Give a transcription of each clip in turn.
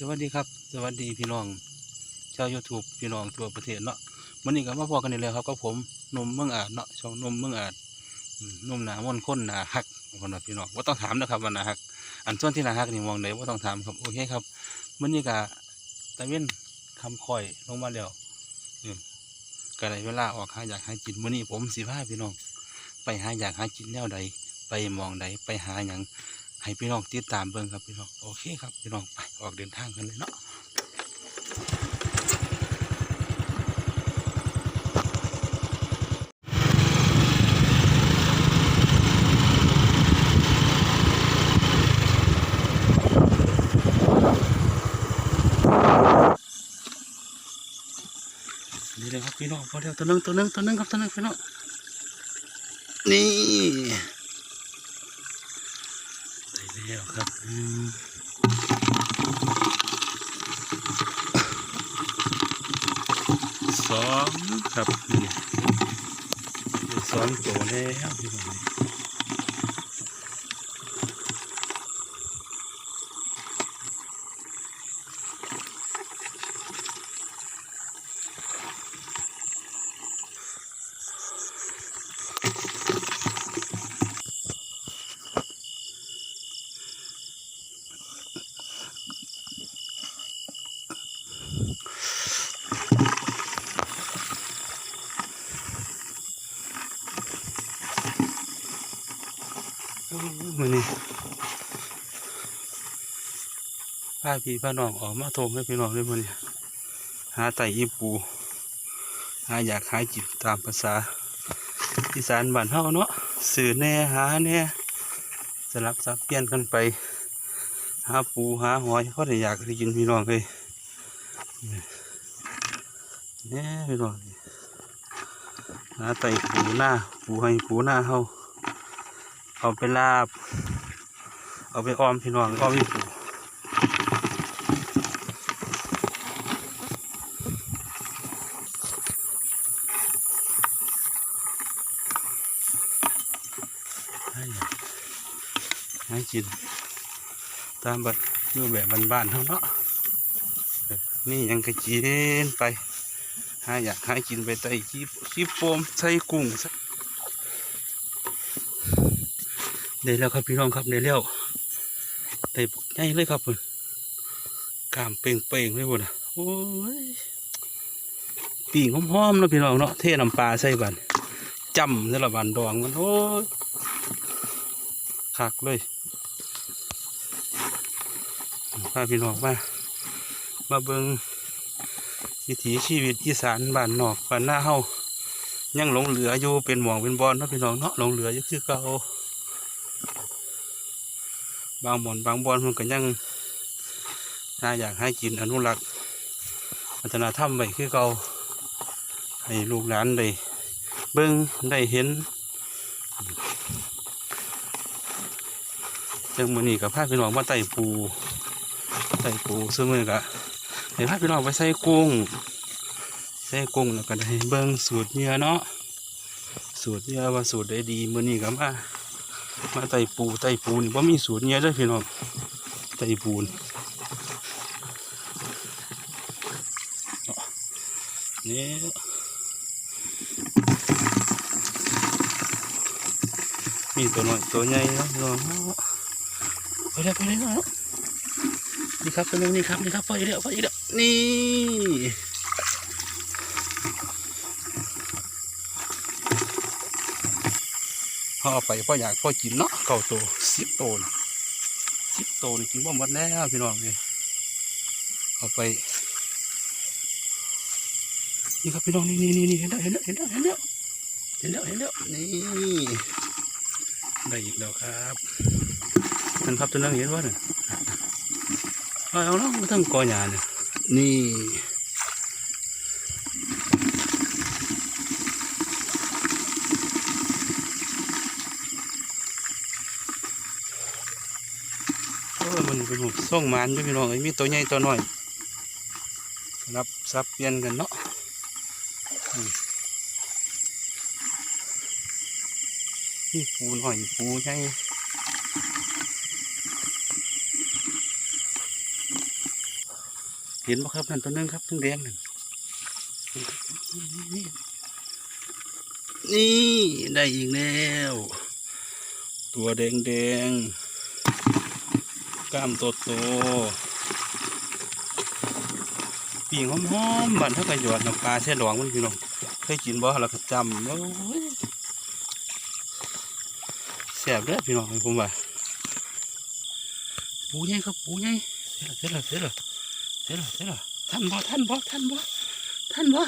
สวัสดีครับ สวัสดีพี่น้อง ชาว YouTube พี่น้องทั่วประเทศเนาะวันนี้ก็มาพอกันนี่แล้วครับกับผมนมเมืองอาจเนาะช่องนมเมืองอาจนมหนามนต์ค้นหนาฮักคนว่าพี่น้องว่าต้องถามนะครับว่าหนาฮัก อันส่วนที่หนาฮักนี่มองได้ว่าต้องถามครับโอเคครับวันนี้ก็ตะเว้นคำคอยลงมาแล้วก็ได้เวลาออกหาอยากหาจินวันนี้ผมสิพาพี่น้อง ไปหาอยากหาจินแนวใดไปมองใดไปหาอย่าง ให้พี่น้องติดตามเบิ่งครับพี่น้องโอเคครับพี่น้องไปออกเดินทางกันเลยเนาะนี่เลยครับพี่น้องพอเดียวตัวหนึงตัวหนึงตัวหนึงครับตัวหนึงพี่น้องนี่ แล้วครับสองครับนี่สองตัวแล้วพี่น้อง มันนี่พาพี่พาน้องออกมาโทงให้พี่น้องด้วยมันนี่หาไต่อีปูหาอยากหาจิบตามภาษาอีสานบ้านเฮาเนาะสื่อแน่หาแน่สลับสับเปลี่ยนกันไป หาปูหาหอยเพราได้อยากได้กินพี่น้องเลยแหน่พี่น้องหาไต่ปูหน้าปูให้ปูหน้าเฮา เอาไปลาบ เอาไปออมพี่น้องออมพี่ปูให้กิน ตามแบบอยู่แบบบ้านๆเท่าเนาะนี่ยังกระจีนไปหาอยากให้กินไปไต่ขี้ขี้โฟมใส่กุ้งใส่ ได้แล้วครับพี่น้องครับได้แล้วได้ใหญ่เลยครับเพิ่นกล้ามเป่งเป่งเลยพุ่นน่ะโอ้ยปีงหอมๆนะพี่น้องเนาะเทน้ำปลาใส่บันจำนี่ละบันดองมันโอ้ยคักเลยพาพี่น้องมามาเบิงวิถีชีวิตอีสานบ้านนอกบ้านหน้าเฮายังหลงเหลืออยู่เป็นหมองเป็นบอลนะพี่น้องเนาะหลงเหลืออยู่คือเก่า บางหมอนบางบอลมันก็ยังน่าอยากให้กินอนุรักษ์วัฒนธรรมไว้คือเก่าให้ลูกหลานได้เบิ่งได้เห็นจังมือนี้กับพาพี่น้องมาไต่ปูใส่ปูซื้อมือกะเดี๋ยวพาพี่น้องไปใส่กุ้งใส่กุ้งแล้วก็ได้เบิ้งสูตรเนื้อเนาะสูตรเนื้อว่าสูตรได้ดีมือนี้ก็มา มาไต่ปูไต่ปูนี่บ่มีสูตรเนื้อเด้พี่น้องไต่ปูนนี่มีตัวน้อยตัวใหญ่นะน้องไปเลยไปเลยเนะนี่ครับตัวนึงนี่ครับนี่ครับไฟเดียวไฟเดียวนี่ เขาเอาไปพ่ออยากพ่อกินเนาะเก่าโตสิบโตนสิบโตนี่กินบ่หมดแล้วพี่น้องเลยเอาไปนี่ครับพี่น้องนี่นี่นี่เห็นแล้วเห็นแล้วเห็นแล้วเห็นแล้วเห็นแล้วเห็นแล้วนี่ได้อีกแล้วครับนั่นครับตัวนึงเห็นว่าเนี่ยเอาเอาเนาะมาทั้งกอหญ้าเนี่ยนี่โอ้ยมัน เป็นหมกส่งหมันอยู่พี่น้องไอ้มีตัวใหญ่ตัวน้อยรับซับเปลี่ยนกันเนาะนี่ปูหน่อยปูใหญ่เห็นบ่ครับนั่นตัวหนึงครับทั้งแดงนั่นนี่ได้อีกแล้ว ตัวแดงแดง ล้ามโตโตปีงหอมๆบันเท่ากับหยอดน้ำปลาแช่ดองมันพี่น้องเคยกินบ่แล้วก็จำโอ้ยแซ่บเด้อพี่น้องผมว่าปูใหญ่ครับปูใหญ่เสร็จแล้วเสร็จแล้วเสร็จแล้วเสร็จแล้วท่านบ่ท่านบ่ท่านบ่ท่านบ่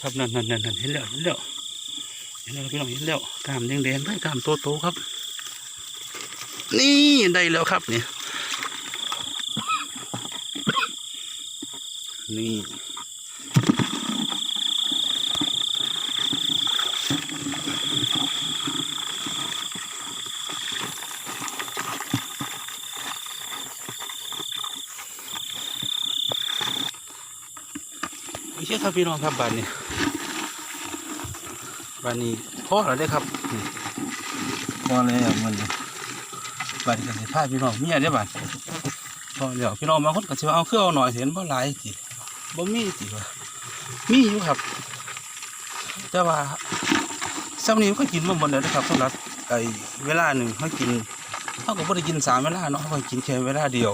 ครับนั่นนั่นนั่นเห็นแล้วเห็นแล้วเห็นแล้วพี่น้องเห็นแล้วกามแดงๆเลยกามโตๆครับ นี่ได้แล้วครับเนี่ยนี่ไม่ใช่ครับพี่น้องครับบ้านนี้บ้านนี้พ่อแล้วได้ครับพ่อแล้วมันนี้ บ้านนี้ก็สิพาพี่น้องเมียได้บ้านพ่อแล้วพี่น้องบางคนก็สิว่าเอาเครื่องเอาหน่อยเห็นบ่หลายติบ่มีติว่ามีอยู่ครับ แต่ว่าซ้ำนี้ก็กินมาหมดแล้วนะครับสำหรับไอ้เวลาหนึ่งเขากินเขาก็บ่ได้กินสามเวลาเนาะเขาก็กินแค่เวลาเดียว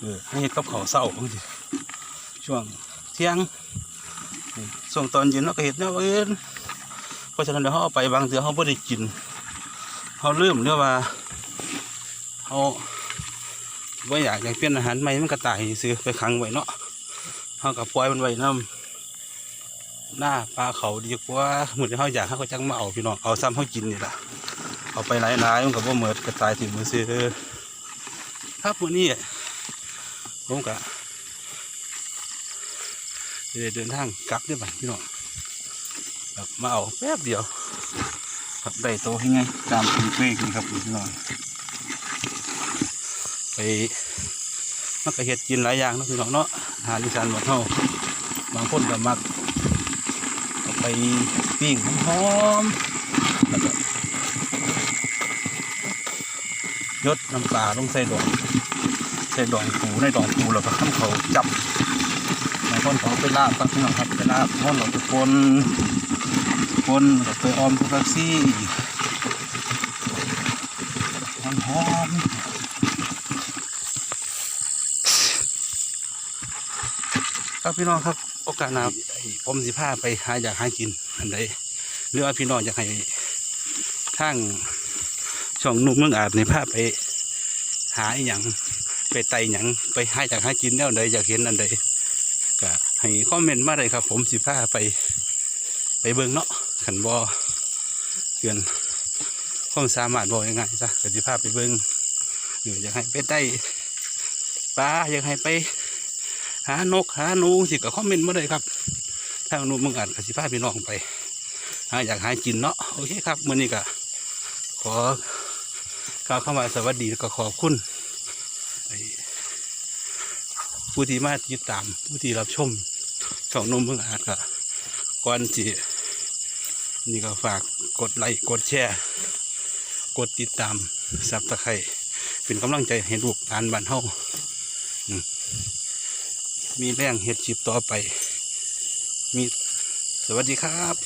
เออให้กับเขาวเช้าช่วงเที่ยงนี่วงตอนเย็นเราก็เห็ดแนวอื่นเพราะฉะนั้นเดี๋ยวเขาเอาไปบางเทื่อเขาไม่ได้กินเขาลืมเรื่องว่า เขาว่าอยากอยากเปลี่ยนอาหารใหม่มันก็ตายซื้อไปขังไว้เนาะเขาก็ปล่อยมันไว้น้ำหน้าปลาเขาดีกว่าเหมือนเขาอยากเขาก็จังมาเอาพี่น้องเอาซ้ำเขากินนี่แหละเอาไปหลายๆมันก็บ่เหมิดกระจายถิ่มือซื้อครับวันนี้ผมกะเดินทางกลับได้บ้างพี่น้องครับมาเอาแป๊บเดียวครับได้โตให้ไงตามคุณเป้นี่ครับพี่น้อง ไปมันก็เห็ดกินหลายอย่างนะพี่น้องเนาะอาหารอีสานหมดเฮาบางคนก็มักเอาไปปิ้งหอมๆแล้วก็ยดน้ำปลาลงใส่ดองใส่ดองปูในดองปูแล้วก็ข้ามเขาจับบางคนเขาไปลาบครับพี่น้องครับไปลาบทอดเราไปปนปนแล้วไปออมทุกทักซี่หอมหอม ครับพี่น้องครับโอกาสหน้าผมสิพาไปหาอยากหากินอันใดหรือว่าพี่น้องอยากให้ทางช่องนุ่มเมืองอาจในพาพไปหาอย่างไปไต่หยังไปหาอยากหากินแนวใดอยากเห็นอันใดก็ให้คอมเมนต์มาเลยครับ ผมสิพาไป ไปเบิ่งเนาะขันบอเกินความสามารถบอกยังไงซะก็สิพาไปเบิ่งหรืออยากให้ไปได้ปลาอยากให้ไป หานกหาหนูสิก็คอมเมนต์มาเลยครับถ้าหนูมึงอ่านก็สิพาพี่น้องไปหาอยากหากินเนาะโอเคครับมื้อนี้ก็ขอกล่าวคำว่าสวัสดีแล้วก็ขอบคุณผู้ที่มาติดตามผู้ที่รับชมช่องนมเพิ่งอาจก็ก่อนจีนี่ก็ฝากกดไลค์กดแชร์กดติดตามซับตะไคร่เป็นกำลังใจให้ลูกทานบ้านเฮาอื มีแรงเฮ็ดจีบต่อไป มีสวัสดีครับ